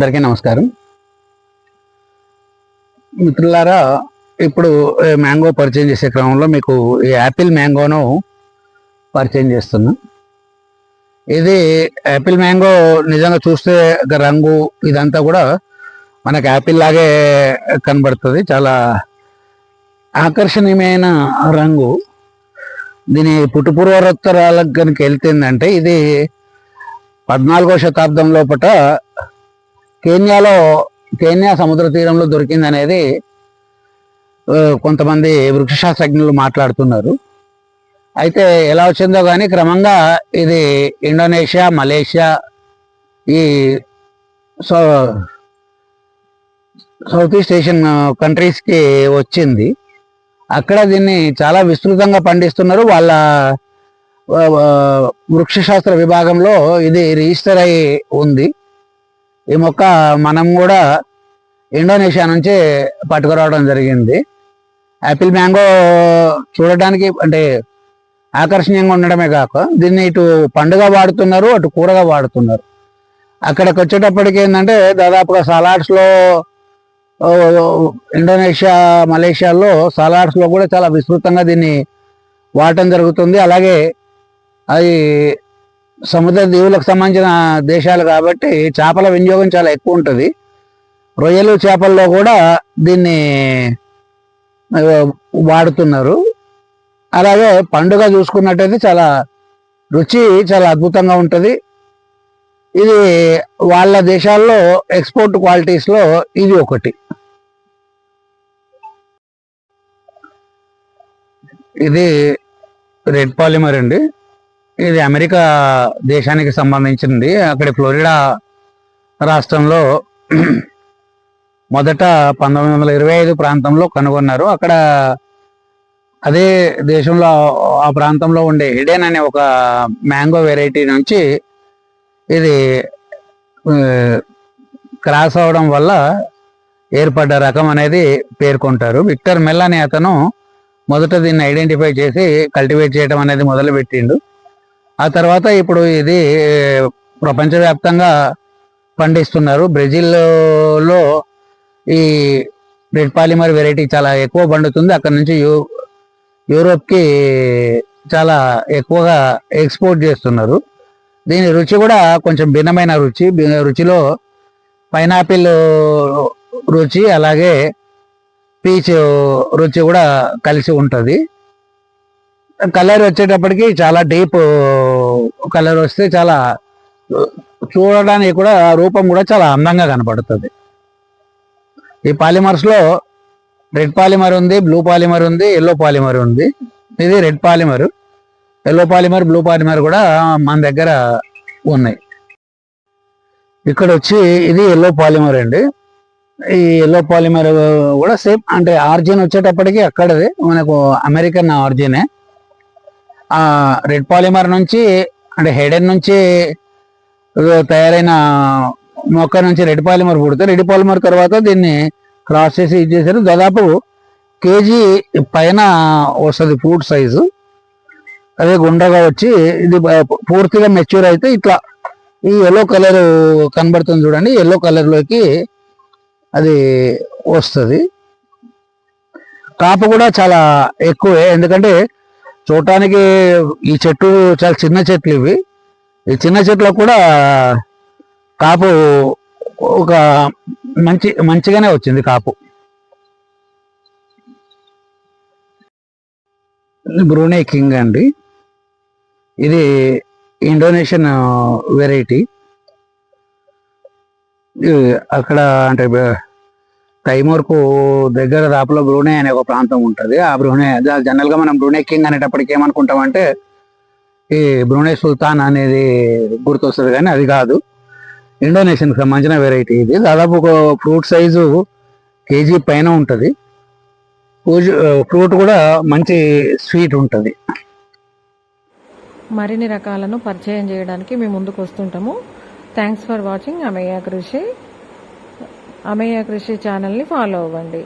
అందరికీ నమస్కారం. మిత్రులారా ఇప్పుడు మ్యాంగో పరిచయం చేసే క్రమంలో మీకు ఈ యాపిల్ మ్యాంగోను పరిచయం చేస్తున్నా. ఇది యాపిల్ మ్యాంగో నిజంగా చూస్తే ఒక రంగు ఇదంతా కూడా మనకు యాపిల్ లాగే కనబడుతుంది. చాలా ఆకర్షణీయమైన రంగు. దీని పుట్టుపూర్వోత్తరాలకు కనుక వెళ్తుందంటే ఇది పద్నాలుగో శతాబ్దం లోపట కేన్యాలో కేన్యా సముద్ర తీరంలో దొరికింది అనేది కొంతమంది వృక్షశాస్త్రజ్ఞులు మాట్లాడుతున్నారు. అయితే ఎలా వచ్చిందో కానీ క్రమంగా ఇది ఇండోనేషియా మలేషియా ఈ సో సౌత్ ఈస్ట్ ఏషియన్ కంట్రీస్కి వచ్చింది. అక్కడ దీన్ని చాలా విస్తృతంగా పండిస్తున్నారు. వాళ్ళ వృక్షశాస్త్ర విభాగంలో ఇది రిజిస్టర్ అయి ఉంది. ఈ మొక్క మనం కూడా ఇండోనేషియా నుంచి పట్టుకురావడం జరిగింది. యాపిల్ మ్యాంగో చూడడానికి అంటే ఆకర్షణీయంగా ఉండడమే కాక దీన్ని ఇటు పండుగ వాడుతున్నారు అటు కూరగా వాడుతున్నారు. అక్కడికి వచ్చేటప్పటికి ఏంటంటే దాదాపుగా సలాడ్స్లో ఇండోనేషియా మలేషియాలో సలాడ్స్లో కూడా చాలా విస్తృతంగా దీన్ని వాడటం జరుగుతుంది. అలాగే అది సముద్ర దీవులకు సంబంధించిన దేశాలు కాబట్టి చేపల వినియోగం చాలా ఎక్కువ ఉంటుంది. రొయ్యలు చేపల్లో కూడా దీన్ని వాడుతున్నారు. అలాగే పండుగ చూసుకున్నట్టయితే చాలా రుచి చాలా అద్భుతంగా ఉంటుంది. ఇది వాళ్ళ దేశాల్లో ఎక్స్పోర్ట్ క్వాలిటీస్లో ఇది ఒకటి. ఇది రెడ్ పాలిమర్ అండి. ఇది అమెరికా దేశానికి సంబంధించింది. అక్కడ ఫ్లోరిడా రాష్ట్రంలో మొదట పంతొమ్మిది వందల ఇరవై ఐదు ప్రాంతంలో కనుగొన్నారు. అక్కడ అదే దేశంలో ఆ ప్రాంతంలో ఉండే హిడెన్ అనే ఒక మ్యాంగో వెరైటీ నుంచి ఇది క్రాస్ అవడం వల్ల ఏర్పడ్డ రకం అనేది పేర్కొంటారు. విక్టర్ మెల్ అనే అతను మొదట దీన్ని ఐడెంటిఫై చేసి కల్టివేట్ చేయడం అనేది మొదలుపెట్టిండు. ఆ తర్వాత ఇప్పుడు ఇది ప్రపంచవ్యాప్తంగా పండిస్తున్నారు. బ్రెజిల్లో ఈ రెడ్ పాలిమర్ వెరైటీ చాలా ఎక్కువ పండుతుంది. అక్కడ నుంచి యూ యూరోప్కి చాలా ఎక్కువగా ఎక్స్పోర్ట్ చేస్తున్నారు. దీని రుచి కూడా కొంచెం భిన్నమైన రుచి. రుచిలో పైనాపిల్ రుచి అలాగే పీచ్ రుచి కూడా కలిసి ఉంటుంది. కలర్ వచ్చేటప్పటికి చాలా డీప్ కలర్ వస్తే చాలా చూడడానికి కూడా రూపం కూడా చాలా అందంగా కనపడుతుంది. ఈ పాలిమర్స్లో రెడ్ పాలిమర్ ఉంది బ్లూ పాలిమర్ ఉంది ఎల్లో పాలిమర్ ఉంది. ఇది red polymer. Yellow polymer blue polymer కూడా మన దగ్గర ఉన్నాయి. ఇక్కడ వచ్చి ఇది ఎల్లో పాలిమర్ అండి. ఈ ఎల్లో పాలిమర్ కూడా సేమ్ అంటే ఆర్జిన్ వచ్చేటప్పటికి అక్కడది మనకు అమెరికన్ ఆర్జినే. రెడ్ పాలిమర్ నుంచి అంటే హెడెన్ నుంచి తయారైన మొక్క నుంచి రెడ్ పాలిమర్ పుడితే రెడ్ పాలిమర్ తర్వాత దీన్ని క్రాస్ చేసి ఇది చేశారు. దాదాపు కేజీ పైన వస్తుంది ఫ్రూట్ సైజు. అదే గుండ్రగా వచ్చి ఇది పూర్తిగా మెచ్యూర్ అయితే ఇట్లా ఈ ఎల్లో కలర్ కనబడుతుంది చూడండి. ఎల్లో కలర్లోకి అది వస్తుంది. కాపు కూడా చాలా ఎక్కువే. ఎందుకంటే చూడటానికి ఈ చెట్టు చాలా చిన్న చెట్లు ఇవి. ఈ చిన్న చెట్లకు కూడా కాపు ఒక మంచి మంచిగానే వచ్చింది కాపు. బ్రూనే కింగ్ అండి. ఇది ఇండోనేషియన్ వెరైటీ. అక్కడ అంటే తైమూర్కు దగ్గర దాపులో బ్రూనే అనే ఒక ప్రాంతం ఉంటుంది. ఆ బ్రూనే జనరల్గా మనం బ్రూనే కింగ్ అనేటప్పటికి ఏమనుకుంటామంటే ఈ బ్రూనే సుల్తాన్ అనేది గుర్తొస్తుంది కానీ అది కాదు. ఇండోనేషియన్కి సంబంధించిన వెరైటీ ఇది. దాదాపు ఒక ఫ్రూట్ సైజు కేజీ పైన ఉంటుంది. ఫ్రూట్ కూడా మంచి స్వీట్ ఉంటుంది. మరిన్ని రకాలను పరిచయం చేయడానికి మేము ముందుకు వస్తుంటాము. Thanks for watching. Amayya Krishi. Ameya Krishi ఛానల్ని ఫాలో అవ్వండి.